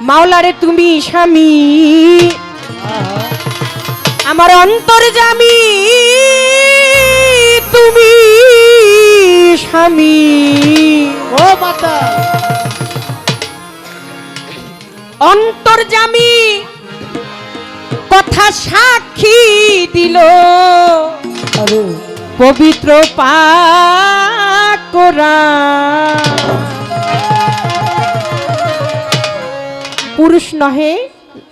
মাওলারে তুমি স্বামী। আমার অন্তর জামি তুমি স্বামী। ও মাতা। অন্তর জামি কথা সাক্ষী দিল। পবিত্র পা কোরআন। পুরুষ নহে,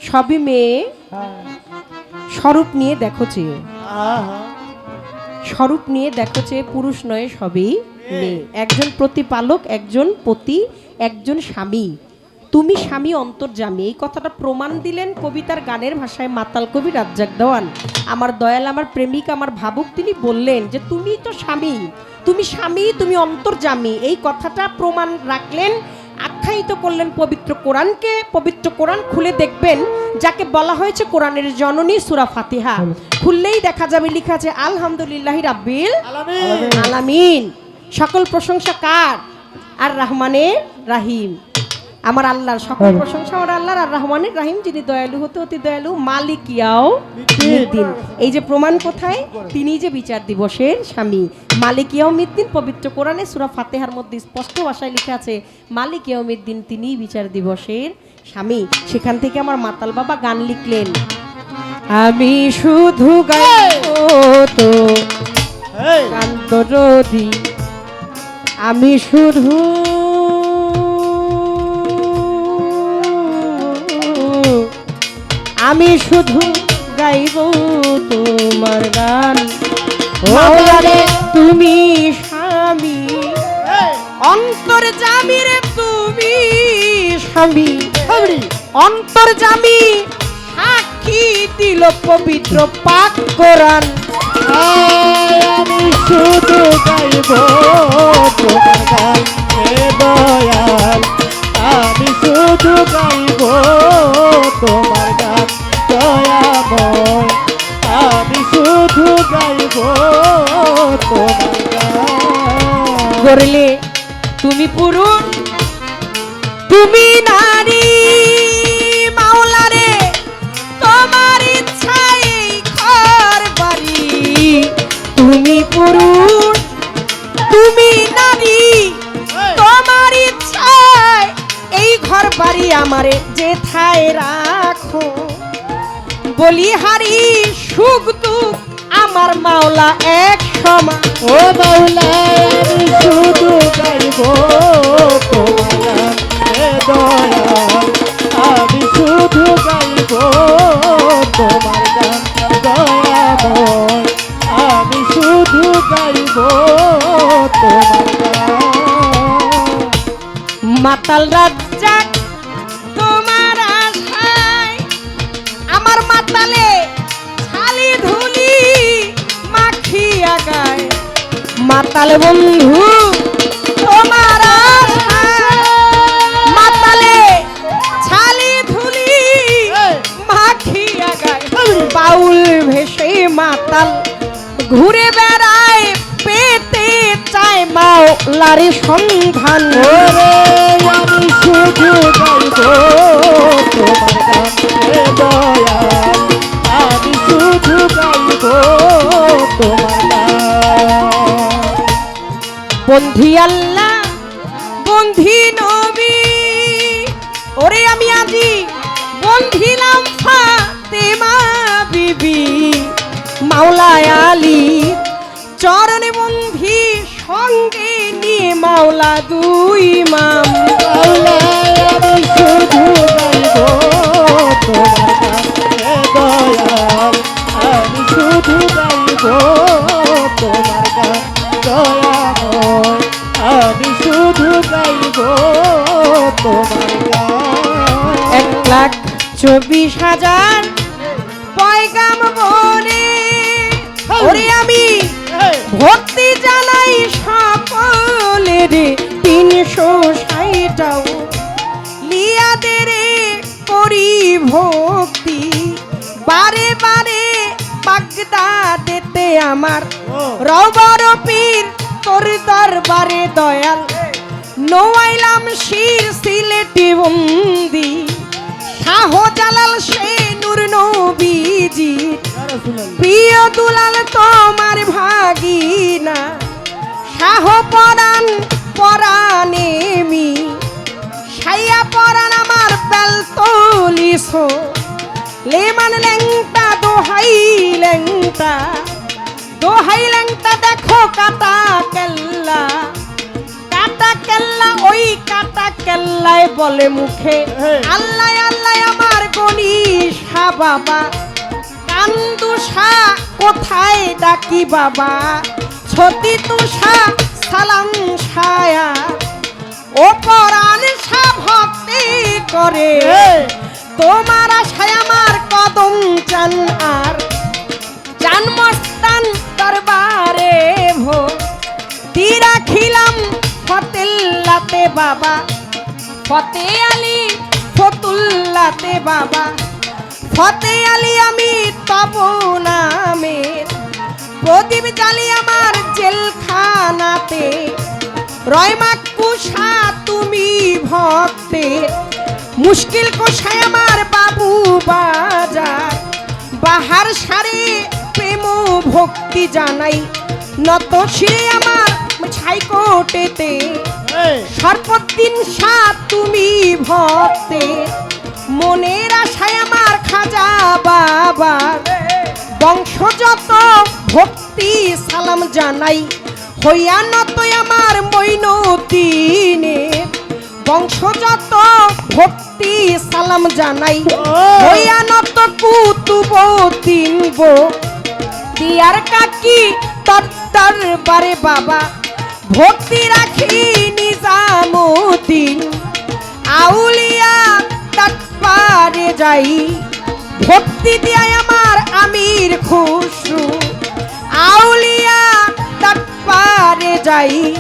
সবই মেয়ে। স্বরূপ নিয়ে দেখো চেয়ে। স্বরূপ নিয়ে দেখো চেয়ে, পুরুষ নয়, সবই মেয়ে। একজন প্রতিপালক, একজন পতি, একজন স্বামী। তুমি স্বামী অন্তর্জামী এই কথাটা প্রমাণ দিলেন কবিতার গানের ভাষায় মাতাল কবি রাজ্জাক দেওয়ান। আমার দয়াল, আমার প্রেমিক, আমার ভাবুক, তিনি বললেন যে, তুমি তো স্বামী। তুমি স্বামী, তুমি অন্তর্জামী এই কথাটা প্রমাণ রাখলেন আখ্যায়িত করলেন পবিত্র কোরআনকে পবিত্র কোরআন খুলে দেখবেন যাকে বলা হয়েছে কোরআনের জননী সুরা ফাতিহা। খুললেই দেখা যাবে লিখা আছে আলহামদুলিল্লাহ রাব্বিল আলামিন। আলামিন। সকল প্রশংসা কার? আর রহমানের রাহিম। আমার আল্লাহর সকল প্রশংসা আমার আল্লাহর আর রহমানের রাহিম যিনি দয়ালু হতে অতি দয়ালু মালিক ইয়াও মিদ্দিন এই যে প্রমাণ কোথায়? তিনি যে বিচার দিবসের স্বামী মালিক ইয়াও মিদ্দিন পবিত্র কোরআনে সুরা ফাতেহার মধ্যে স্পষ্ট ভাষায় লিখা আছে মালিক ইয়াও মিদ্দিন তিনিই বিচার দিবসের স্বামী। সেখান থেকে আমার মাতাল বাবা গান লিখলেন। আমি শুধু তো আমি শুধু আমি শুধু গাইব তোমার গান। তুমি স্বামী। অন্তর জামিরে তুমি স্বামী। অন্তর জামি সাক্ষী দিল পবিত্র পাক কোরআন। আমি শুধু গাইব তোমার গান হে দয়াল। আমারে যেথায় রাখো। বলিহারি সুখ দুঃখ আমার মাওলা এক সমান। ও মাওলা আমি শুধু গাইব তোমার আমি শুধু গাইব তোমার গান দয়াময়। আমি শুধু গাইব তোমার মাতাল রাজ্জাক মাতাল বন্ধু। তোমার মাতালে ছালি ধুলি মাখিয়া গায়। বাউল ভেসে মাতাল ঘুরে বেড়ায় পেতে চায় মাও লারে সন্ধান। আমি শুধু তোমার আল্লাহ, বন্ধি নবী। ওরে আমি আজি বন্ধিলাম ফাতেমা বিবি, মাওলায় আলী। চরণে বন্ধি সঙ্গে নিয়ে মাওলা দুই মাম। মাওলা আমি শুধু তোমার এক লাখ চব্বিশ হাজার পয়গাম ওরে আমি ভক্তি জানাই সকলের তিনশো ষাটটাও লিয়াদের করি ভক্তি। বারে বারে বাগদাদেতে আমার রবর পীর তোর দরবারে দয়াল। নোয়াইলাম শির সিলেটে বন্দি শাহ জালাল সে নূর নবীজি। প্রিয় দুলাল, তোমার ভাগিনা শাহ পরাণ পরাণে মি। খাইয়া পরাণ আমার বেল তলিস, লেমান লেংটা, দোহাই লেংটা দোহাই লেংটা দেখো কাতা কেল্লায় বলে মুখে হ্যাঁ। আল্লাহ আল্লাহ আমার গণিসা বাবা। কান্দুষা কোথায় ডাকি বাবা? ছতি তুষা সালাম ছায়া ও পরাণ সা ভক্তি করে। তোমার আশায় আমার ফতে আলী ফতুল্লাতে বাবা। ফতে আলী আমি তব নামের প্রদীপ জালি আমার জেলখানাতে। রয়মাক কুষা তুমি ভক্তে। মুশকিল কোষায় আমার বাবু বাজার। বাহার সারে প্রেম ভক্তি জানাই। নত শিরে আমার ছাইকোটেতে সর্বদিন সাত তুমি ভক্তে। মনের আশায় আমার খাজা বাবার বংশযত ভক্তি সালাম জানাই। হইয়া নত আমার মৈনতিনে। বংশযত ভক্তি সালাম জানাই। হইয়া নত কুতুব তিনব। দিয়ার কাকি তত্তর বারে বাবা। ভক্তি রাখি নিজামুদ্দিন। আউলিয়া তৎপারে যাই। ভক্তি দিয়াই আমার আমির খুশরু। আউলিয়া তৎপারে যাই।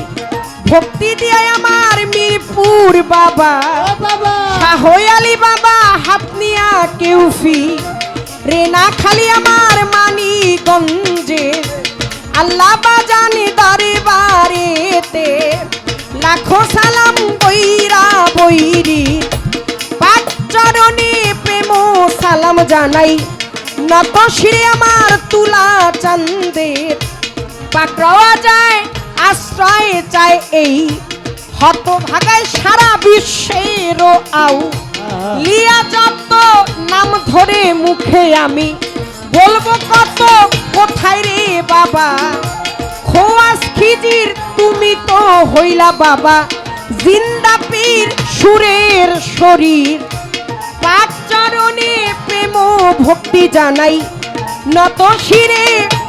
ভক্তি দিয়াই আমার মিরপুর বাবা। ও বাবা। হাতনিয়া কেউফি। রেনা খালি আমার মানি গঞ্জে আল্লাহ বাজানি দারে বারেতে লাখো সালাম বৈরা বৈরি পাঁচ চরণে প্রেম সালাম জানাই। নত শিরে আমার তুলা চান্দের পাকড়াওয়া যায়, আশ্রয় চায় এই। হত ভাগায় সারা বিশ্বের আউ। লিয়া যত নাম ধরে মুখে আমি। বলব কত কোথায় রে বাবা? খোয়াস খিজির, তুমি তো হইলা বাবা। জিন্দা পীর, সুরের শরীর। পাঁচ চরণে প্রেম ভক্তি জানাই। নত শিরে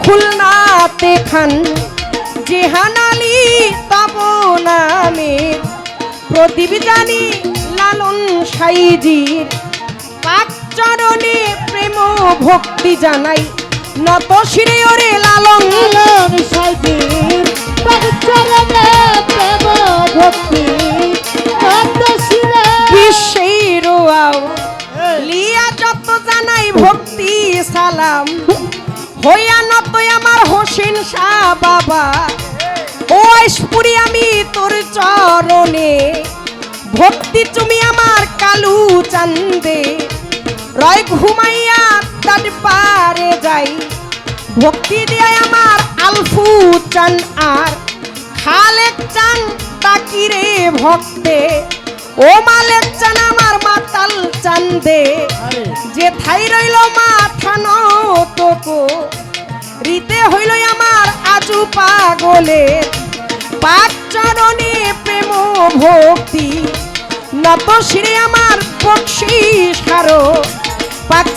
খুলনাতে খান। জেহান আলী তব নামের প্রদীপ জানি লালন সাইজির। পাক চরণে প্রেম ভক্তি জানাই। নত শিরে ওরে লালন। প্রেম ভক্তি শিরে বিশ্বের লিয়া যত জানাই ভক্তি সালাম। হইয়া নত আমার হোসেন শাহ বাবা। ও আইসপুরি আমি তোর চরণে। ভক্তি তুমি আমার কালু চান্দে। রয় ঘুমাইয়া তার পারে যাই। ভক্তি দিয়ে আমার আলফু চান আর। খালেক চান তাকিরে ভক্তে ও মালেক চান আমার মাতাল চান্দে। আরে। যে থাই রইল মাথা তোকো রীতে হইল আমার আজু পাগলে। পাক চরণে প্রেম ভক্তি নত শিরে আমার বক্সি সারো পাক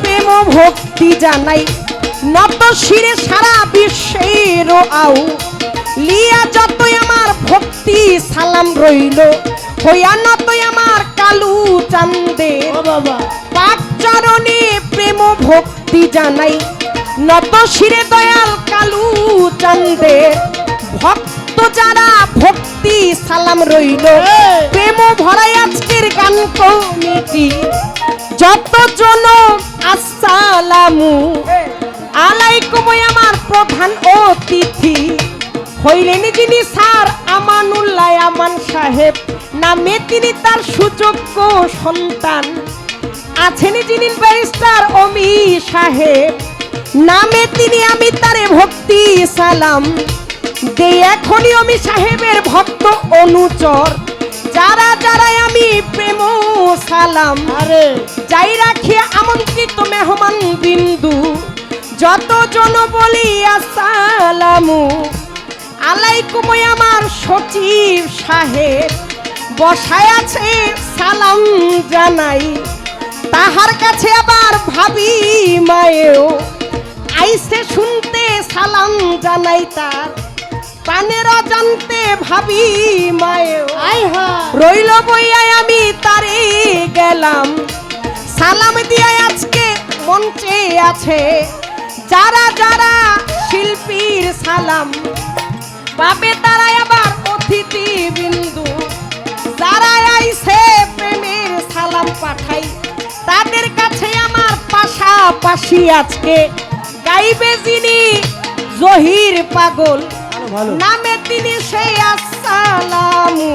প্রেম ভক্তি জানাই। নত শিরে সারা বিশ্বের আউ। লিয়া যতই আমার ভক্তি সালাম রইল হইয়া নতই আমার কালু চান্দে। বাবা। প্রেম ভক্তি জানাই নত শিরে দয়াল কালু চান্দে। ভক্ত যারা ভক্তি সালাম রইল প্রেম ভরাই আজকের গান কমিটি। যত জন আসসালামু আলাইকুম আমার প্রধান অতিথি। হইলেন যিনি স্যার আমানুল্লাহ আমান সাহেব। নামে তিনি তার সুযোগ্য সন্তান। আছেন যিনি ব্যারিস্টার অমি সাহেব। নামে তিনি আমি তারে ভক্তি সালাম। দে এখনই অমি সাহেবের ভক্ত অনুচর। যারা যারা আমি সালাম আরে। যাই রাখিয়া আমন্ত্রিত মেহমান বিন্দু যত জন বলি আসসালামু আলাইকুম আমার সচিব সাহেব বসায় আছে সালাম জানাই। তাহার কাছে আবার ভাবি মায়েও আইসে শুনতে সালাম জানাই তার। প্রাণের জানতে ভাবি মায়েও। রইল বইয়ায় আমি তারে গেলাম। সালাম দিয়ে আজকে মঞ্চে আছে। যারা যারা শিল্পীর সালাম পাবে তারা আবার অতিথি বিন্দু যারা আইছে প্রেমের সালাম পাঠাই তাদের কাছে আমার পাশাপাশি আজকে গাইবে যিনি জহির পাগল। নামে তিনি সেই আসসালামু।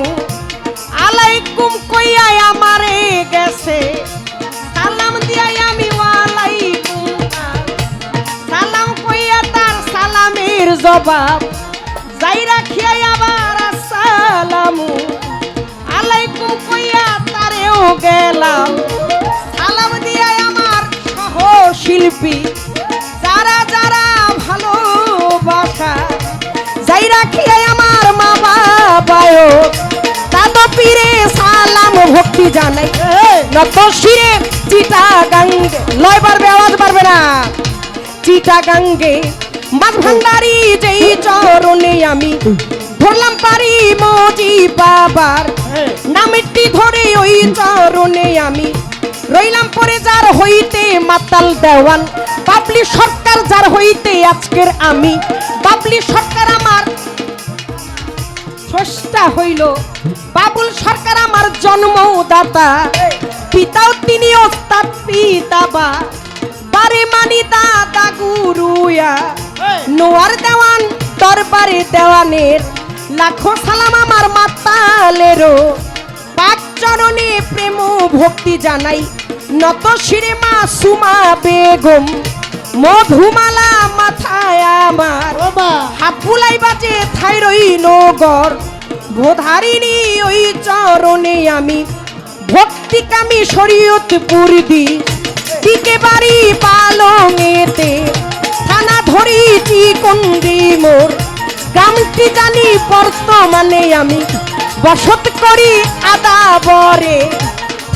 আলাইকুম কইয়াই আমারে গেছে। সালাম দিয়াই আমি ওয়ালাইকুম সালাম। কইয়া তার সালামের জবাব। যাই রাখিয়াই আবার আসসালামু। আলাইকুম কইয়া তারেও গেলাম। সালাম দিয়াই আমার সহ শিল্পী ভক্তি জানাই নত শিরে চিটা গাঙ্গে লয় পারবে আওয়াজ পারবে না। চিটা গাঙ্গে মাছ ভান্ডারি যেই চরণে আমি ধরলাম পারি মজি বাবার। নামেরটি ধরে ওই চরণে আমি রইলাম পরে যার হইতে মাতাল দেওয়ান। বাবলি সরকার যার হইতে আজকের আমি। বাবলি সরকার আমার স্রষ্টা হইল। বাবুল সরকার আমার জন্মদাতা। পিতাও তিনি ওস্তাদ পিতাবা বারে মানি দাদা গুরুয়া। নোয়ার দেওয়ান দরবারে দেওয়ানের। লাখো সালাম আমার মাতালেরও পাক চরণে প্রেম ভক্তি জানাই। নত শিরে মা সুমা বেগম। মধুমালা মাথায় আমার। হাত বাজে থাই রই নগর। ভোধারিণী ওই চরণে আমি ভক্তি কামি শরীয়ত পুরদি দিকে বাড়ি পালঙেতে থানা ধরি চিকন্দি মোর। গ্রামটি জানি বর্তমানে আমি বসত করি আদাবরে।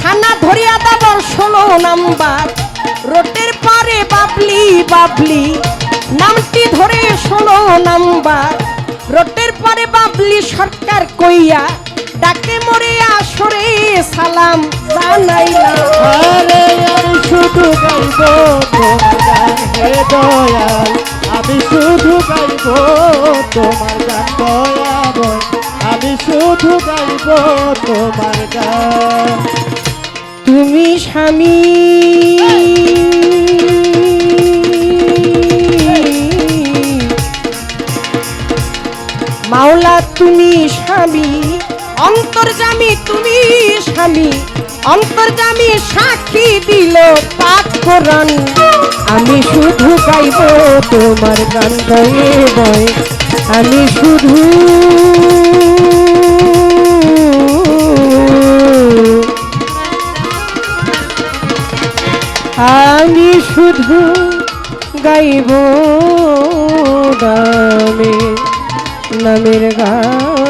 থানা ধরি আদাবর ষোলো নাম্বার। রোডের পারে বাবলি বাবলি। নামটি ধরে ষোলো নাম্বার। রোডের পারে বাবলি সরকার কইয়া, ডাকে মরে আসরে সালাম শুধু গাইব আমি শুধু গাইব তোমার তুমি স্বামী। অন্তর্জামী তুমি স্বামী। অন্তর্জামী সাক্ষী দিল পাক কোরআন আমি শুধু গাইব তোমার গান গয়ে বয়। আমি শুধু আমি শুধু গাইব নামে নামের গান